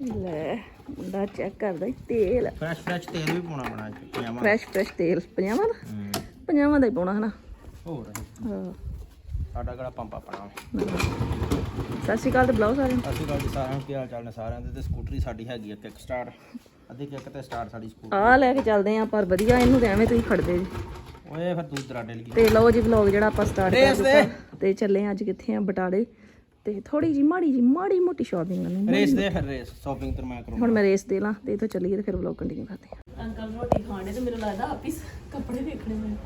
ਲੈ ਮੁੰਡਾ ਚੈੱਕ ਕਰਦਾ ਈ ਤੇਲ। ਫਰੈਸ਼ ਫਰੈਸ਼ ਤੇਲ ਵੀ ਪਾਉਣਾ ਬਣਾ ਕੇ ਪਜਾਮਾ। ਫਰੈਸ਼ ਫਰੈਸ਼ ਤੇਲ ਪੰਜਾਵਾਂ ਦਾ ਹੂੰ। ਪੰਜਾਵਾਂ ਦਾ ਹੀ ਪਾਉਣਾ ਹਨਾ? ਹੋਰ? ਹਾਂ। ਸਾਡਾ ਕਿਹੜਾ ਪੰਪ ਆਪਣਾ? ਸਤਿ ਸ਼੍ਰੀ ਅਕਾਲ ਤੇ ਬੁਲਾਓ ਸਾਰਿਆਂ ਨੂੰ। ਅਸੀਂ ਗੱਲ ਸਾਰਿਆਂ ਨੂੰ ਕੀ ਹਾਲ ਚਾਲ ਨੇ ਸਾਰਿਆਂ ਦੇ? ਤੇ ਸਕੂਟਰੀ ਸਾਡੀ ਹੈਗੀ ਆ ਕਿੱਕ ਸਟਾਰ ਅੱਧੀ ਕਿੱਕ ਤੇ ਸਟਾਰ ਸਾਡੀ ਸਕੂਟਰ। ਆ ਲੈ ਕੇ ਚੱਲਦੇ ਆਂ ਪਰ ਵਧੀਆ ਇਹਨੂੰ ਤੇ ਐਵੇਂ ਤੁਸੀਂ ਖੜਦੇ ਜੀ। ਓਏ ਫਿਰ ਤੂੰ ਦਰਾਡੇ ਲਈ ਤੇ ਲਓ ਜੀ ਵਲੌਗ ਜਿਹੜਾ ਆਪਾਂ ਸਟਾਰਟ ਕਰ ਰੇਸ ਦੇ। ਦਿੱਤਾ ਤੇ ਚੱਲੇ ਆਂ ਅੱਜ ਕਿੱਥੇ ਆ? ਬਟਾਲੇ। ਤੇ ਥੋੜੀ ਜੀ ਮਾੜੀ ਜੀ ਮਾੜੀ ਮੋਟੀ ਸ਼ਾਪਿੰਗ ਕਰਨੀ ਰੇਸ ਦੇ ਫਿਰ ਰੇਸ ਸ਼ਾਪਿੰਗ ਤੇ ਮੈਂ ਕਰੂੰਗਾ। ਹੁਣ ਮੈਂ ਰੇਸ ਦੇ ਲਾਂ ਤੇ ਇਥੋਂ ਚੱਲੀਏ ਤੇ ਫਿਰ ਵਲੌਗ ਕੰਟੀਨਿਊ ਕਰਦੇ ਆਂ ਅੰਕਲ ਰੋਟੀ ਖਾਣੇ ਤੇ ਮੈਨੂੰ ਲੱਗਦਾ ਆਪੀ ਕੱਪੜੇ ਵੇਖਣੇ ਮੈਨੂੰ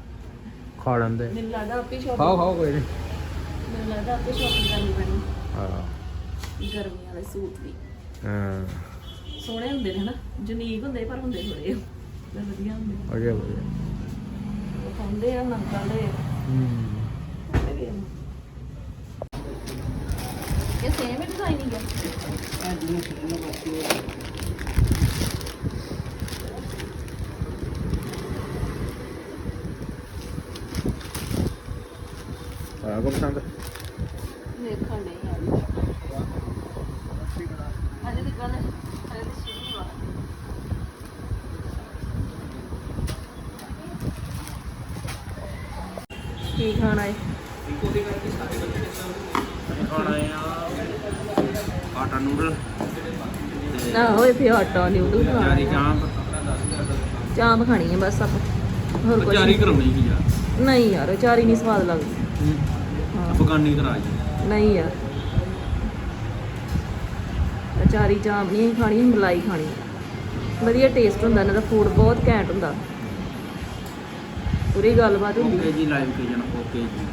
ਖਾ ਲੈਂਦੇ। ਮੈਨੂੰ ਲੱਗਦਾ ਆਪੀ ਸ਼ਾਪਿੰਗ ਖਾਓ ਖਾਓ ਕੋਈ ਨਹੀਂ ਮੈਨੂੰ ਲੱਗਦਾ ਆਪੇ ਸ਼ਾਪਿੰਗ ਕਰਨੀ ਪੈਣੀ। ਹਾਂ। ਗਰਮੀ ਵਾਲੇ ਸੂਟ ਵੀ। ਹਾਂ। ਸੋਹਣੇ ਹੁੰਦੇ ਨੇ ਹਨਾ ਯੂਨੀਕ ਹੁੰਦੇ ਪਰ ਹੁੰਦੇ ਥੋੜੇ ਵਧੀਆ ਹੁੰਦੇ ਵਧੀਆ ਵਧੀਆ। ਖਾਂਦੇ ਆ ਹੁਣ ਅੰਕਲ ਦੇ। ਹੂੰ ਤੇ ਵੀ ਇਹ ਸੇਮ ਹੀ ਡਿਜ਼ਾਈਨਿੰਗ ਹੈ ਆ। ਕੋ ਪਸੰਦ? ਦੇਖਣ ਨਹੀਂ ਆ। ਅਜੇ ਦੀ ਗੱਲ ਅਜੇ ਦੀ ਸ਼ੁਰੂ ਆ ਕੀ ਖਾਣਾ ਹੈ ਖਾਣਾ ਆ ਨੂਡਲ ਨਾ ਹੋਏ ਆਟਾ ਨਿਊਡਲ ਚਾਰੀ ਚਾਂਪ। ਚਾਂਪ ਖਾਣੀ ਹੈ ਬਸ ਆਪਾਂ। ਹੋਰ ਕੁਝ ਚਾਰੀ ਕਰਾਉਣੀ ਕੀ ਯਾਰ। ਨਹੀਂ ਯਾਰ ਚਾਰੀ ਨਹੀਂ ਸਵਾਦ ਲੱਗਦੀ। ਹਾਂ। ਅਫਗਾਨੀ ਕਰਾ ਜੀ ਨਹੀਂ ਯਾਰ। ਅਚਾਰੀ ਚਾਂਪ ਨਹੀਂ ਖਾਣੀ ਮਲਾਈ ਖਾਣੀ। ਵਧੀਆ ਟੇਸਟ ਹੁੰਦਾ ਇਹਨਾਂ ਦਾ ਫੂਡ ਬਹੁਤ ਘੈਂਟ ਹੁੰਦਾ। ਪੂਰੀ ਗੱਲਬਾਤ ਹੁੰਦੀ। ਓਕੇ ਜੀ ਲਾਈਵ ਕੇ ਜਣਾ ਓਕੇ ਜੀ।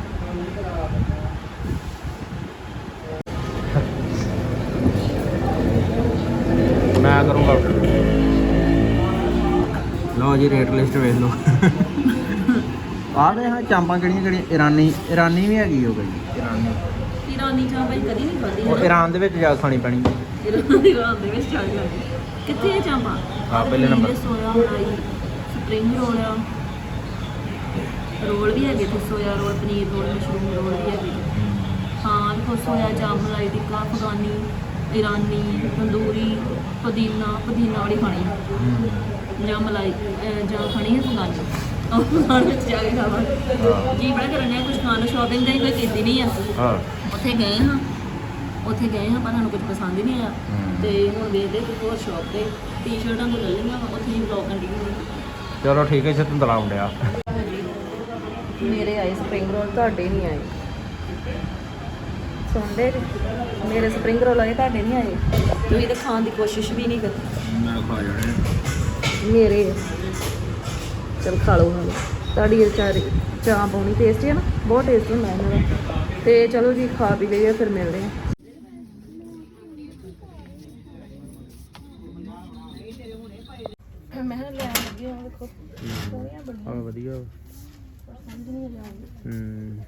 ਮੈਂ ਕਰੂੰਗਾ? ਲਓ ਜੀ ਰੇਟ ਲਿਸਟ ਵੇਖ ਲਓ। ਆਹ ਦੇ ਹਾਂ ਚਾਂਪਾਂ ਕਿਹੜੀਆਂ ਕਿਹੜੀਆਂ? ਇਰਾਨੀ ਇਰਾਨੀ ਵੀ ਹੈਗੀ ਉਹ ਗਈ ਇਰਾਨੀ। ਇਰਾਨੀ ਚਾਂਪ ਅਸੀਂ ਕਦੀ ਨਹੀਂ ਖਾਧੀ। ਉਹ ਇਰਾਨ ਦੇ ਵਿੱਚ ਜਾ ਖਾਣੀ ਪੈਣੀ ਇਰਾਨ ਦੇ ਵਿੱਚ ਚੱਲ ਜਾਂਦੀ ਕਿੱਥੇ ਹੈ ਚਾਂਪਾਂ? ਹਾਂ, ਪਹਿਲੇ ਨੰਬਰ। ਸੋਇਆ ਮਲਾਈ ਸਪਰਿੰਗ ਰੋਲ ਆ। ਰੋਲ ਵੀ ਹੈਗੇ ਤੇ soya roll paneer roll mushroom roll ਵੀ ਹੈਗੇ। ਹਾਂ। ਦੇਖੋ ਸੋਇਆ ਚਾਂਪ ਮਲਾਈ ਟਿੱਕਾ ਅਫਗਾਨੀ ਇਰਾਨੀ ਤੰਦੂਰੀ ਪੁਦੀਨਾ ਪੁਦੀਨਾ ਵਾਲੀ ਖਾਣੀ ਆ। ਜਾਂ ਮਲਾਈ ਅਹ ਜਾਂ ਖਾਣੀ ਹੈ ਅਫਗਾਨੀ ਉਹ ਖਾਣ ਵਿੱਚ ਜਾ ਕੇ ਖਾਵਾਂਗੇ ਜੀ ਬੜਾ ਕਰਨ ਆ ਕੁਝ ਖਾਣ ਨੂੰ ਸ਼ਾਪਿੰਗ ਦਾ ਹੀ ਕੋਈ ਕੀਤੀ ਨਹੀਂ ਆ। ਹਾਂ। ਉੱਥੇ ਗਏ ਹਾਂ। ਉੱਥੇ ਗਏ ਹਾਂ ਪਰ ਸਾਨੂੰ ਕੁਝ ਪਸੰਦ ਹੀ ਨਹੀਂ ਆਇਆ ਹਮ। ਤੇ ਹੁਣ ਵੇਖਦੇ ਕਿ ਹੋਰ ਸ਼ਾਪ ਤੇ। ਟੀ-ਸ਼ਰਟਾਂ ਤੋਂ ਲੈ ਲਈਆਂ ਵਾ, ਉੱਥੇ ਹੀ ਵਲੌਗ ਕੰਟੀਨਿਊ ਚਲੋ ਠੀਕ ਹੈ ਇਸੇ ਤੰਦਲਾ ਮੁੰਡਿਆ। ਮੇਰੇ ਆਏ ਸਪਰਿੰਗ ਰੋਲ ਤੁਹਾਡੇ ਨਹੀਂ ਆਏ। ਸੁਣਦੇ ਜੀ? ਮੇਰੇ ਸਪਰਿੰਗ ਰੋਲ ਆਏ ਤੁਹਾਡੇ ਨਹੀਂ ਆਏ। ਤੁਸੀਂ ਤਾਂ ਖਾਣ ਦੀ ਕੋਸ਼ਿਸ਼ ਵੀ ਨਹੀਂ ਕਰਦੇ ਮੈਂ ਖਾ ਜਾਣੇ ਮੇਰੇ। ਚਲ ਖਾ ਲਓ ਲਓ ਤੁਹਾਡੀ ਇਹ ਚਾਰੀ ਚਾਹ ਪਾਉਣੀ ਟੇਸਟੀ ਹੈ ਨਾ? ਬਹੁਤ ਟੇਸਟ ਹੁੰਦਾ ਇਹਨਾਂ ਦਾ। ਤੇ ਚਲੋ ਜੀ ਖਾ ਪੀ ਲਈਏ ਫਿਰ ਮਿਲਦੇ ਹਾਂ। ਮੈਂ ਲੈਣ ਲੱਗੀ ਹਾਂ ਦੇਖੋ। ਬੜੀਆਂ ਹਾਂ ਵਧੀਆ ਪਰ ਸਮਝ ਨਹੀਂ ਆਉਂਦੀ ਹੂੰ।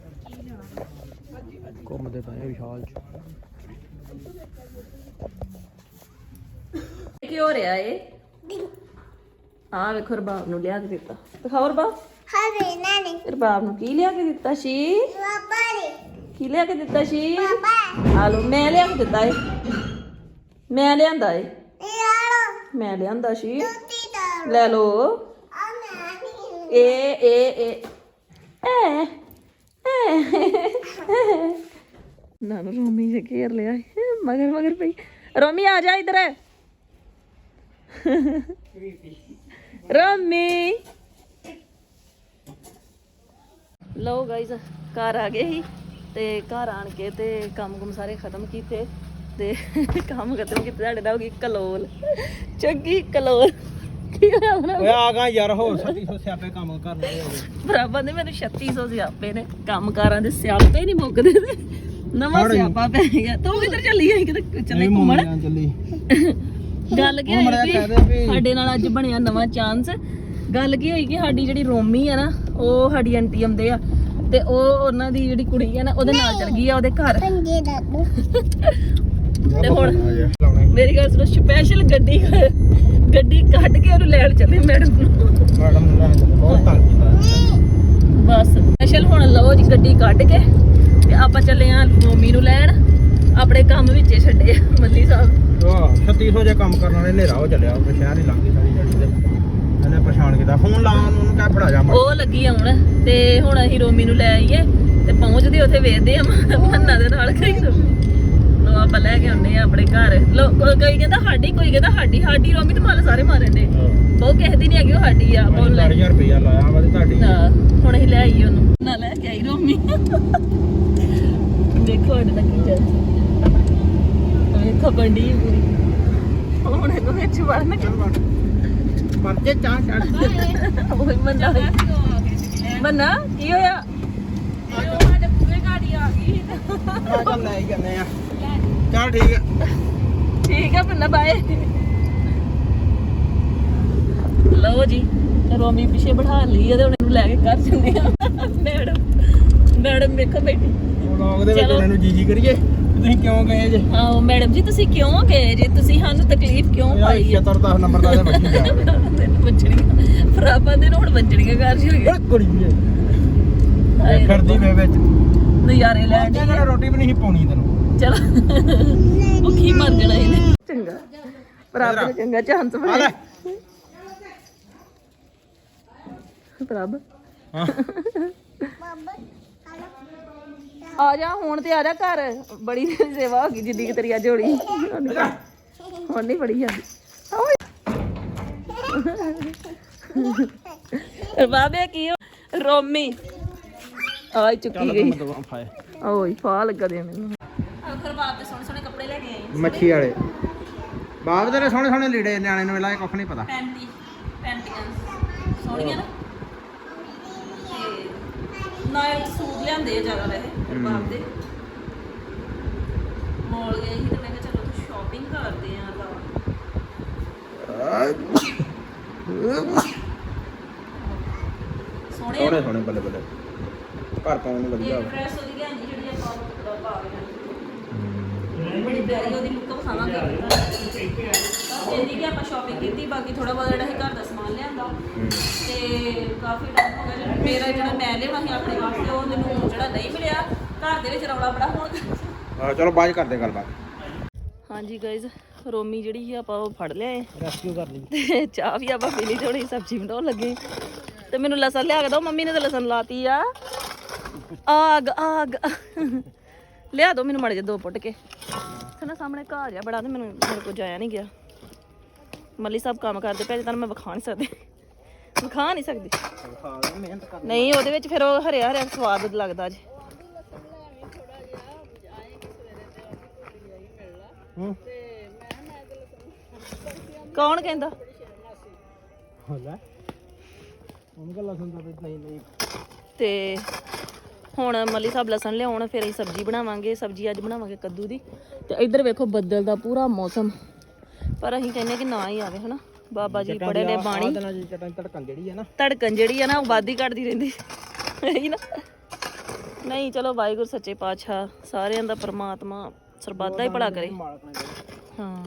ਘੁੰਮਦੇ ਪਏ ਆ ਵਿਸ਼ਾਲ ਚ। ਕੀ ਹੋ ਰਿਹਾ ਏ? ਆ ਵੇਖੋ ਰਬਾਬ ਨੂੰ ਲਿਆ ਕੇ ਦਿੱਤਾ। ਦਿਖਾਓ ਰਬਾਬ। ਹਵੇ ਨਾਨੀ। ਰਬਾਬ ਨੂੰ ਕੀ ਲਿਆ ਕੇ ਦਿੱਤਾ ਸੀ? ਪਾਪਾ ਰੇ ਕੀ ਲਿਆ ਕੇ ਦਿੱਤਾ ਸੀ? ਪਾਪਾ ਆ ਲੋ ਮੈਂ ਲਿਆ ਕੇ ਦਿੱਤਾ ਏ। ਮੈਂ ਲਿਆਂਦਾ ਏ। ਯਾਰੋ ਮੈਂ ਲਿਆਂਦਾ ਸੀ। ਲੈ ਲੋ ਆ ਨਾਨੀ ਏ ਏ ਰੋਮੀ ਜੇ ਘੇਰ ਲਿਆ ਮਗਰ ਮਗਰ ਪਈ। ਰੋਮੀ, ਆ ਜਾ ਇਧਰ। ਰੋਮੀ। ਲਓ ਗਾਇਸ ਘਰ ਆ ਗਏ ਸੀ ਤੇ ਘਰ ਆਣ ਕੇ ਤੇ ਕੰਮ ਕੁਮ ਸਾਰੇ ਖਤਮ ਕੀਤੇ ਤੇ ਕੰਮ ਖਤਮ ਕੀਤੇ, ਸਾਡੇ ਦਾ ਹੋ ਗਈ ਕਲੋਲ। ਚੰਗੀ ਕਲੋਲ। ਕੀ ਹੋਇਆ ਉਹਨਾਂ ਓਏ ਆ ਗਾ ਯਾਰ ਹੋਰ ਸੱਤੀ ਸੋ ਸਿਆਪੇ ਕੰਮ ਕਰਨੇ ਹੋਵੇ ਬਰਾਬਰ ਦੇ ਮੈਨੂੰ 3600 ਸਿਆਪੇ ਨੇ। ਕੰਮਕਾਰਾਂ ਦੇ ਸਿਆਪੇ ਨਹੀਂ ਮੁੱਕਦੇ ਤੇ। ਨਵਾਂ ਸਿਆਪਾ ਪੈ ਗਿਆ। ਤੂੰ ਕਿੱਧਰ ਚੱਲੀ ਆਈ? ਕਿਤੇ ਚੱਲੇ ਘੁੰਮਣ? ਚੱਲੀ। ਗੱਲ ਕੀ ਹੁਣ ਹੋਈ ਮੜਿਆ ਵੀ ਕਹਿ ਦੇ ਵੀ- ਸਾਡੇ ਨਾਲ ਅੱਜ ਬਣਿਆ ਨਵਾਂ ਚਾਂਸ ਗੱਲ ਕੀ ਹੋਈ ਕਿ ਸਾਡੀ ਜਿਹੜੀ ਰੋਮੀ ਆ ਨਾ ਉਹ ਸਾਡੀ ਆਂਟੀ ਆਉਂਦੇ ਆ। ਤੇ ਉਹ ਉਹਨਾਂ ਦੀ ਜਿਹੜੀ ਕੁੜੀ ਆ ਨਾ ਉਹਦੇ ਨਾਲ ਚਲ ਗਈ ਆ ਉਹਦੇ ਘਰ। ਪੰਜੇ ਦਾ ਨੂੰ ਤੇ ਹੁਣ ਮੇਰੀ ਗੱਲ ਸੁਣੋ ਸਪੈਸ਼ਲ ਗੱਡੀ ਗੱਡੀ ਕੱਢ ਕੇ ਉਹਨੂੰ ਲੈਣ ਚੱਲੇ ਮੈਡਮ ਨੂੰ। ਮੈਡਮ ਨੇ ਬਹੁਤ ਤੰਗ ਕੀਤਾ ਬਸ ਸਪੈਸ਼ਲ ਹੁਣ ਲਓ ਜੀ ਗੱਡੀ ਕੱਢ ਕੇ ਤੇ ਆਪਾਂ ਚੱਲੇ ਆਂ ਰੋਮੀ ਨੂੰ ਲੈਣ। ਆਪਣੇ ਕੰਮ ਵਿੱਚੇ ਛੱਡੇ ਮੱਲੀ ਸਾਹਿਬ। ਵਾਹ 3600 ਜੇ ਕੰਮ ਕਰਨ ਵਾਲੇ ਹਨੇਰਾ ਹੋ ਚੱਲਿਆ ਉਹ ਸ਼ਹਿਰ ਹੀ ਲੰਘ ਸਾਰੀ ਜੜੀ ਤੇ। ਇਹਨੇ ਪਰੇਸ਼ਾਨ ਕੀਤਾ। ਫੋਨ ਲਾ ਉਹਨੂੰ ਕਹਿ ਫੜਾ ਜਾ ਉਹ ਲੱਗੀ ਆਉਣ ਤੇ ਹੁਣ ਅਸੀਂ ਰੋਮੀ ਨੂੰ ਲੈ ਆਈਏ ਤੇ ਪਹੁੰਚਦੇ ਉੱਥੇ ਵੇਖਦੇ ਆ। ਮੰਨਾ ਦੇ ਨਾਲ ਕਈ ਕੇ ਆਉਂਦੇ ਆ ਆਪਣੇ ਘਰ। ਲੋ ਕੋਈ ਕਹਿੰਦਾ ਸਾਡੀ ਕੋਈ ਕਹਿੰਦਾ ਸਾਡੀ ਸਾਡੀ ਰੋਮੀ ਤੇ ਮੱਲ ਸਾਰੇ ਮਾਰਨ ਦੇ ਬਹੁਤ ਕਿਸੇ ਦੀ ਨਹੀਂ ਹੈਗੀ ਉਹ ਸਾਡੀ ਆ ਬੋਲ ਲੈ। 10000 ਰੁਪਇਆ ਲਾਇਆ ਵਾ ਤੇ ਤੁਹਾਡੀ ਹਾਂ, ਹੁਣ ਅਸੀਂ ਲੈ ਆਈਏ ਉਹਨੂੰ। ਨਾ ਲੈ ਕੇ ਆਈ ਰੋਮੀ। ਦੇਖੋ ਸਾਡੇ ਤੱਕ ਕੀ ਚੱਲ ਵੇਖੋ ਬੰਡੀ ਪੂਰੀ। ਹੁਣ ਇਹਨੂੰ ਵਿੱਚ ਵੜਨ ਪਰਚੇ ਚਾਹ ਚੜ ਓਏ ਮੰਨਾ ਮੰਨਾ ਕੀ ਹੋਇਆ? ਮੈਂ ਚੱਲ ਲੈ ਹੀ ਜਾਂਦੇ ਆ। ਚੱਲ ਠੀਕ ਹੈ ਠੀਕ ਹੈ ਬਾਏ ਲਓ ਜੀ ਰੋਮੀ ਪਿੱਛੇ ਬਿਠਾ ਲਈ ਇਹਦੇ ਹੁਣ ਇਹਨੂੰ ਲੈ ਕੇ ਘਰ ਜਾਂਦੇ ਆ। ਮੈਡਮ ਮੈਡਮ ਵੇਖੋ ਬੈਠੀ। ਵਲੌਗ ਦੇ ਵਿੱਚ ਚਲੋ। ਉਹਨਾਂ ਨੂੰ ਜੀ ਜੀ ਕਰੀਏ ਤੁਸੀਂ ਕਿਉਂ ਗਏ ਜੇ? ਆਓ ਮੈਡਮ ਜੀ ਤੁਸੀਂ ਕਿਉਂ ਗਏ ਜੇ? ਤੁਸੀਂ ਸਾਨੂੰ ਤਕਲੀਫ ਕਿਉਂ ਪਾਈ ਹੈ 76 10 ਨੰਬਰ ਦਾ ਤੇ ਬੱਚੀ ਜਾ ਵੱਜਣੀਆਂ ਫਰਾਪਾਂ ਦੇ ਨੂੰ ਹੁਣ ਵੱਜਣੀਆਂ ਘਰ ਚ ਹੋ ਗਏ ਓਏ ਕੁੜੀਏ ਇਹ ਫਿਰਦੀ ਵੇ ਵਿੱਚ। ਨਜ਼ਾਰੇ ਲੈ ਅੱਜ ਕਿਹੜਾ ਰੋਟੀ ਵੀ ਨਹੀਂ ਪਾਉਣੀ ਤੈਨੂੰ। ਚਲ। ਭੁੱਖੀ ਮਰ ਜਾਣਾ ਇਹਨੇ। ਚੰਗਾ। ਪ੍ਰਭ ਨੇ ਚੰਗਾ ਚਾਂਸ ਆ ਬਣਾਇਆ ਲੈ। ਪ੍ਰਭ ਹਾਂ। ਬਾਬਾ ਆ ਜਾ ਹੁਣ ਤੇ ਆ ਜਾ ਘਰ। ਬੜੀ ਤੇਰੀ ਸੇਵਾ ਹੋ ਗਈ ਜਿੱਦੀ ਕਿ ਤੇਰੀ ਅੱਜ ਹੋਣੀ। ਹੁਣ ਨਹੀਂ ਪੜੀ ਜਾਂਦੀ ਓਏ। ਬਾਬੇ ਕੀ ਹੋ? ਰੋਮੀ। ਆਈ ਚੁੱਕੀ ਗਈ। ਓਏ ਫਾ ਲੱਗਾ ਦੇ ਮੈਨੂੰ। ਆਖਰ ਬਾਪ ਦੇ ਸੋਹਣੇ ਸੋਹਣੇ ਕੱਪੜੇ ਲੈ ਕੇ ਆਈ। ਮੱਛੀ ਵਾਲੇ। ਬਾਪ ਦੇ ਸੋਹਣੇ ਸੋਹਣੇ ਲੀੜੇ ਨਿਆਣੇ ਨੂੰ ਵੇਲਾ ਕੁੱਖ ਨਹੀਂ ਪਤਾ। ਪੈਂਟੀ ਪੈਂਟੀਆਂ ਸੋਹਣੀਆਂ ਨਾ। ਤੇ ਨਾਈਟ ਸੂਟ ਲਿਆਂਦੇ ਆ ਜ਼ਿਆਦਾ ਵੈਸੇ ਬਾਪ ਦੇ। ਮੋਲ ਗਏ ਸੀ ਤੇ ਮੈਂ ਕਿਹਾ ਚਲੋ ਤੂੰ ਸ਼ਾਪਿੰਗ ਕਰਦੇ ਆ ਤਾਂ। ਸੋਹਣੇ ਸੋਹਣੇ ਸੋਹਣੇ ਬੱਲੇ ਬੱਲੇ। ਘਰ ਪਾਉਣ ਨੂੰ ਵਧੀਆ। ਇਹ ਡਰੈਸ ਉਹਦੀ ਲਿਆਂਦੀ ਜਿਹੜੀ ਆਪਾਂ ਪਾ ਕੇ ਬੜੀ ਪਿਆਰੀ ਉਹਦੀ ਲੁੱਕ ਵਿਖਾਵਾਂਗੇ। ਇਹਦੀ ਕਿ ਆਪਾਂ ਸ਼ਾਪਿੰਗ ਕੀਤੀ ਬਾਕੀ ਥੋੜਾ ਬਹੁਤ ਜਿਹੜਾ ਅਸੀਂ ਘਰ ਦਾ ਸਮਾਨ ਲਿਆਂਦਾ। ਤੇ ਕਾਫੀ ਟਾਈਮ ਹੋ ਗਿਆ ਜਿਹੜਾ ਮੇਰਾ ਜਿਹੜਾ ਮੈਂ ਲਿਆਉਣਾ ਸੀ ਆਪਣੇ ਵਾਸਤੇ ਉਹ ਮੈਨੂੰ ਜਿਹੜਾ ਨਹੀਂ ਮਿਲਿਆ। ਘਰ ਦੇ ਵਿੱਚ ਰੌਲਾ ਬੜਾ ਹੋਣ ਹਾਂ ਚਲੋ ਬਾਅਦ 'ਚ ਕਰਦੇ ਗੱਲਬਾਤ। ਹਾਂਜੀ ਗਾਇਜ਼ ਰੋਮੀ ਜਿਹੜੀ ਸੀ ਆਪਾਂ ਉਹ ਫੜ ਲਿਆਏ। ਰੈਸਕਿਊ ਕਰ ਲਈ। ਤੇ ਚਾਹ ਵੀ ਆਪਾਂ ਪੀ ਲਈ ਥੋੜੀ ਸਬਜ਼ੀ ਬਣਾਉਣ ਲੱਗੇ। ਤੇ ਮੈਨੂੰ ਲਸਣ ਲਿਆ ਕੇ ਦੋ ਮੰਮੀ ਨੇ ਤਾਂ ਲਸਣ ਲਾਤੀ ਆ। ਆਗ ਆਗ। ਲਿਆ ਦੋ ਮੈਨੂੰ ਮੜ ਜਾ ਦੋ ਪੁੱਟ ਕੇ। ਤੇ ਨਾ ਸਾਹਮਣੇ ਘਾਹ ਜਿਹਾ ਬੜਾ ਤੇ ਮੈਨੂੰ ਮੇਰੇ ਕੋਲ ਜਾਇਆ ਨਹੀਂ ਗਿਆ। ਮੱਲੀ ਸਾਹਿਬ ਕੰਮ ਕਰਦੇ ਪਏ ਤਾਂ ਮੈਂ ਵਿਖਾ ਨਹੀਂ ਸਕਦੀ। ਵਿਖਾ ਨਹੀਂ ਸਕਦੀ। ਮਿਹਨਤ ਕਰ ਨਹੀਂ ਉਹਦੇ ਵਿੱਚ ਫਿਰ ਉਹ ਹਰਿਆ ਹਰਿਆ ਸਵਾਦ ਲੱਗਦਾ ਜੀ ਹੂੰ। ਕੌਣ ਕਹਿੰਦਾ? ਹੋਲਾ ਉਹਨੂੰ ਗੱਲ ਲਸਣ ਦਾ ਨਹੀਂ ਨਹੀਂ। ਤੇ ਹੁਣ ਮੱਲੀ ਸਾਹਿਬ ਲਸਣ ਲਿਆਉਣ ਫਿਰ ਅਸੀਂ ਸਬਜ਼ੀ ਬਣਾਵਾਂਗੇ ਸਬਜ਼ੀ ਅੱਜ ਬਣਾਵਾਂਗੇ ਕੱਦੂ ਦੀ। ਤੇ ਇੱਧਰ ਵੇਖੋ ਬੱਦਲ ਦਾ ਪੂਰਾ ਮੌਸਮ। ਪਰ ਅਸੀਂ ਕਹਿੰਦੇ ਕਿ ਨਾ ਹੀ ਆਵੇ ਹਨਾ? ਬਾਬਾ ਜੀ ਪੜੇ ਨੇ ਬਾਣੀ। ਤੜਕਣ ਜਿਹੜੀ ਹੈ ਨਾ। ਧੜਕਣ ਜਿਹੜੀ ਆ ਨਾ ਉਹ ਵਾਦੀ ਘਟਦੀ ਰਹਿੰਦੀ। ਇਹੀ ਨਾ? ਨਹੀਂ ਚਲੋ ਵਾਹਿਗੁਰੂ ਸੱਚੇ ਪਾਤਸ਼ਾਹ ਸਾਰਿਆਂ ਦਾ ਪ੍ਰਮਾਤਮਾ ਸਰਬੱਤ ਦਾ ਹੀ ਭਲਾ ਕਰੇ। ਹਾਂ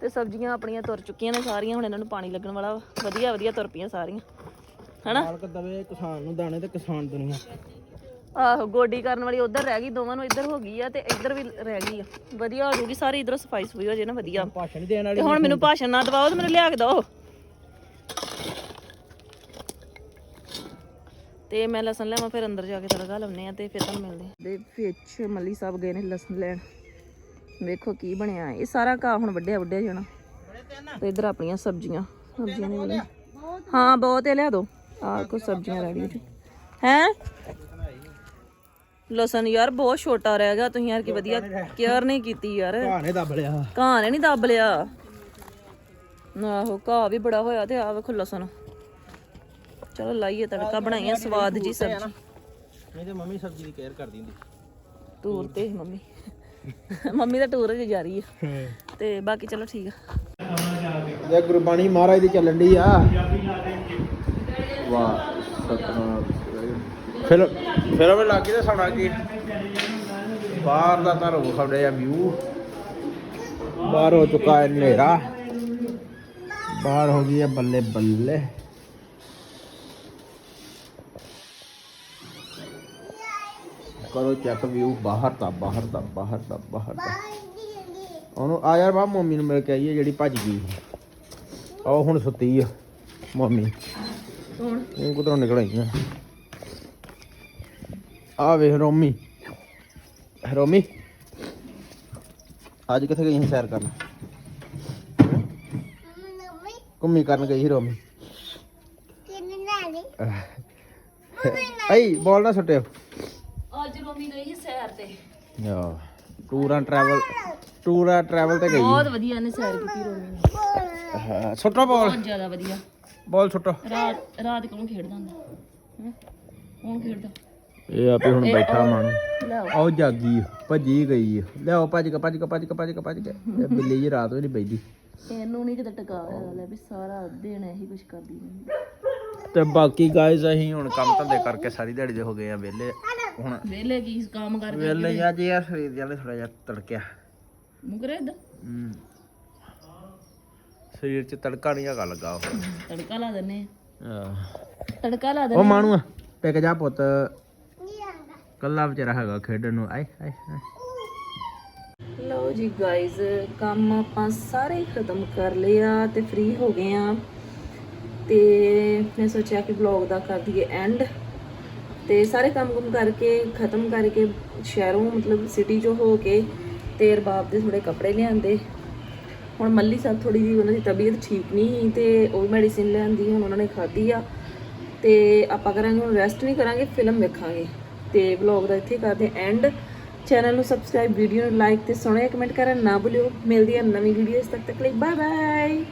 ਤੇ ਸਬਜ਼ੀਆਂ ਆਪਣੀਆਂ ਤੁਰ ਚੁੱਕੀਆਂ ਨੇ ਸਾਰੀਆਂ ਹੁਣ ਇਹਨਾਂ ਨੂੰ ਪਾਣੀ ਲੱਗਣ ਵਾਲਾ। ਵਧੀਆ ਵਧੀਆ ਤੁਰ ਪਈਆਂ ਸਾਰੀਆਂ। ਹਨਾ? ਮਾਲਕ ਦਵੇ ਕਿਸਾਨ ਨੂੰ ਦਾਣੇ ਤੇ ਕਿਸਾਨ ਦੁਨੀਆ। ਆਹੋ ਗੋਡੀ ਕਰਨ ਵਾਲੀ ਉਧਰ ਰਹਿ ਗਈ ਦੋਵਾਂ ਨੂੰ ਇੱਧਰ ਹੋ ਗਈ ਆ ਤੇ ਇੱਧਰ ਵੀ ਰਹਿ ਗਈ ਆ। ਵਧੀਆ ਹੋ ਜੂਗੀ ਸਾਰੀ ਇਧਰੋਂ ਸਫ਼ਾਈ ਸੁਈ ਹੋ ਜੇ ਨਾ ਵਧੀਆ। ਭਾਸ਼ਣ ਦੇਣ ਤੇ ਵਾਲੀ ਹੁਣ ਮੈਨੂੰ ਭਾਸ਼ਣ ਨਾ ਦਵਾਓ ਤੇ ਮੈਨੂੰ ਲਿਆ ਕੇ ਦਿਓ। ਤੇ ਮੈਂ ਲਸਣ ਲੈਵਾਂ ਫਿਰ ਅੰਦਰ ਜਾ ਕੇ ਤੜਕਾ ਲਾਉਨੇ ਆ ਤੇ ਫਿਰ ਤੁਹਾਨੂੰ ਮਿਲਦੇ ਆ। ਦੇ ਵਿੱਚ ਮੱਲੀ ਸਾਹਿਬ ਗਏ ਨੇ ਲਸਣ ਲੈਣ। ਵੇਖੋ ਕੀ ਬਣਿਆ ਇਹ ਸਾਰਾ ਘਾਹ ਹੁਣ ਵੱਡਿਆ ਵੱਡਿਆ ਜਾਣਾ। ਤੇ ਇਧਰ ਆਪਣੀਆਂ ਸਬਜ਼ੀਆਂ ਸਬਜ਼ੀਆਂ ਨੇ ਹਾਂ ਬਹੁਤ ਹੈ ਲਿਆ ਦੋ। ਆ ਕੋ ਸਬਜ਼ੀਆਂ ਰੈਡੀ ਜੀ ਹੈ? ਲਸਣ ਯਾਰ ਬਹੁਤ ਛੋਟਾ ਰਹਿ ਗਿਆ ਤੁਸੀਂ ਯਾਰ ਕੀ ਵਧੀਆ ਕੇਅਰ ਨਹੀਂ ਕੀਤੀ ਯਾਰ। ਭਾਣੇ ਦੱਬ ਲਿਆ। ਨੇ ਨਹੀਂ ਦੱਬ ਲਿਆ। ਆਹੋ ਘਾਹ ਵੀ ਬੜਾ ਹੋਇਆ ਤੇ ਆ ਵੇਖੋ ਲਸਣ। ਚਲੋ ਲਾਈਏ ਤੜਕਾ ਬਣਾਈਏ ਸਵਾਦ ਜੀ ਸਬਜ਼ੀ। ਨਹੀਂ ਤੇ ਮੰਮੀ ਸਬਜ਼ੀ ਦੀ ਕੇਅਰ ਕਰਦੀ ਹੁੰਦੀ। ਟੂਰ ਤੇ ਮੰਮੀ। ਮੰਮੀ ਦਾ ਟੂਰ ਅਜੇ ਜਾਰੀ ਹੈ। ਤੇ ਬਾਕੀ ਚਲੋ ਠੀਕ ਆ। ਇਹ ਗੁਰਬਾਣੀ ਮਹਾਰਾਜ ਦੀ ਚੱਲਣ ਦੀ ਆ। ਵਾਹ ਸਤਨਾਮ। ਫਿਰ ਫਿਰ ਉਹ ਲੱਗੀ ਤੇ ਸਾਡਾ ਕੀ? ਬਾਹਰ ਦਾ ਤਾਂ ਰੋ ਸਾਡੇ ਆ ਵਿਊ। ਬਾਹਰ ਹੋ ਚੁੱਕਾ ਹੈ ਹਨੇਰਾ। ਬਾਹਰ ਹੋ ਗਈ ਹੈ ਬੱਲੇ ਬੱਲੇ। ਕਰੋ ਚੈੱਕ ਵਿਊ ਬਾਹਰ ਦਾ ਬਾਹਰ ਦਾ ਬਾਹਰ ਦਾ ਬਾਹਰ ਦਾ। ਉਹਨੂੰ ਆ ਯਾਰ ਬਾ ਮੰਮੀ ਨੂੰ ਮਿਲ ਕੇ ਆਈਏ ਜਿਹੜੀ ਭੱਜ ਗਈ। ਉਹ ਹੁਣ ਸੁੱਤੀ ਆ ਮੰਮੀ। ਹੁਣ ਉਹ ਕਿਧਰੋਂ ਨਿਕਲ ਆਈਆਂ? ਆ ਵੇਖ ਰੋਮੀ। ਰੋਮੀ ਅੱਜ ਕਿੱਥੇ ਗਈ ਸੀ ਸੈਰ ਕਰਨ? ਮੰਮੀ ਘੁੰਮੀ ਕਰਨ ਗਈ ਸੀ ਰੋਮੀ। ਕਿੰਨੇ ਨਾਲੇ ਬੋਲ ਨਾ ਸੁੱਟਿਓ। ਅੱਜ ਰੋਮੀ ਗਈ ਸੀ ਸੈਰ ਤੇ। ਯਾ tour and travel tour and travel ਤੇ ਗਈ। ਬਹੁਤ ਵਧੀਆ ਨੇ ਸੈਰ ਕੀਤੀ ਰੋਮੀ ਨੇ। ਹਾਂ, ਸੁੱਟੋ ਬੋਲ। ਬਹੁਤ ਜ਼ਿਆਦਾ ਵਧੀਆ। ਬੋਲ ਸੁੱਟੋ। ਰਾਤ ਰਾਤ ਕੌਣ ਖੇਡਦਾ ਹੁੰਦਾ? ਹੈਂ? ਕੌਣ ਖੇਡਦਾ? ਇਹ ਆਪੇ ਹੁਣ ਬੈਠਾ ਮਾਣੂ ਆਓ ਜਾਗੀ ਭੱਜੀ ਗਈ ਆ। ਲਿਆਓ ਭੱਜ ਕੇ ਭੱਜ ਕੇ ਭੱਜ ਕੇ ਭੱਜ ਕੇ ਭੱਜ ਕੇ। ਇਹ ਬਿੱਲੀ ਜੀ ਰਾਤ ਵੀ ਨਹੀਂ ਬੈਠੀ। ਇਹਨੂੰ ਨਹੀਂ ਕਿਤੇ ਟਕਾ ਹੋਇਆ ਲੈ ਵੀ ਸਾਰਾ ਦਿਨ ਇਹੀ ਕੁਝ ਕਰਦੀ ਰਹਿੰਦੀ। ਤੇ ਬਾਕੀ ਗਾਇਜ਼ ਅਸੀਂ ਹੁਣ ਕੰਮ ਧੰਦੇ ਕਰਕੇ ਸਾਰੀ ਦਿਹਾੜੀ ਦੇ ਹੋ ਗਏ ਆ ਵਿਹਲੇ। ਹੁਣ ਵੇਲੇ ਕੀ ਕੰਮ ਕਰਕੇ ਵਿਹਲੇ ਆ ਜੀ ਯਾਰ ਸਰੀਰ ਜਾਲੇ ਥੋੜਾ ਜਿਹਾ ਤੜਕਿਆ। ਮੁਕਰੇ ਇਦਾਂ ਹੂੰ। ਸਰੀਰ 'ਚ ਤੜਕਾ ਨਹੀਂ ਹੈਗਾ ਲੱਗਾ ਉਹ। ਤੜਕਾ ਲਾ ਦਿੰਨੇ ਆਹ। ਤੜਕਾ ਲਾ ਉਹ ਦਿੰਨੇ ਮਾਣੂ ਟਿਕ ਜਾ ਪੁੱਤ। ਕੱਲਾ ਵਿਚਾਰਾ ਹੈਗਾ ਖੇਡਣ ਨੂੰ। ਆਏ ਆਏ ਆਏ। ਲਓ ਜੀ ਗਾਇਜ਼ ਕੰਮ ਆਪਾਂ ਸਾਰੇ ਖਤਮ ਕਰ ਲਿਆ ਤੇ ਫ੍ਰੀ ਹੋ ਗਏ ਆ। ਤੇ ਮੈਂ ਸੋਚਿਆ ਕਿ ਵਲੌਗ ਦਾ ਕਰ ਦਈਏ ਐਂਡ ਤੇ ਸਾਰੇ ਕੰਮ ਕੁਮ ਕਰਕੇ, ਖਤਮ ਕਰਕੇ ਸ਼ਹਿਰੋਂ, ਮਤਲਬ ਸਿਟੀ ਚੋਂ ਹੋ ਕੇ ਤੇ ਰਬਾਬ ਦੇ ਥੋੜੇ ਕੱਪੜੇ ਲਿਆਂਦੇ। ਹੁਣ ਮੱਲੀ ਸਾਹਿਬ ਥੋੜੀ ਜਿਹੀ ਉਹਨਾਂ ਦੀ ਤਬੀਅਤ ਠੀਕ ਨਹੀਂ ਸੀ ਤੇ ਉਹ ਮੈਡੀਸਿਨ ਲਿਆਂਦੀ, ਹੁਣ ਉਹਨਾਂ ਨੇ ਖਾਧੀ ਆ। ਤੇ ਆਪਾਂ ਕਰਾਂਗੇ, ਹੁਣ ਰੈਸਟ ਨਹੀਂ ਕਰਾਂਗੇ ਫਿਲਮ ਵੇਖਾਂਗੇ। ਤੇ ਵਲੌਗ ਦਾ ਇੱਥੇ ਕਰਦੇ ਐਂਡ ਚੈਨਲ ਨੂੰ ਸਬਸਕ੍ਰਾਈਬ ਵੀਡੀਓ ਨੂੰ ਲਾਈਕ ਤੇ ਸੋਹਣੇ ਕਮੈਂਟ ਕਰਨ ਨਾ ਭੁੱਲਿਓ। ਮਿਲਦੀ ਹੈ ਨਵੀਂ ਵੀਡੀਓਜ਼ ਤੱਕ ਤੱਕ ਲਈ ਬਾਏ ਬਾਏ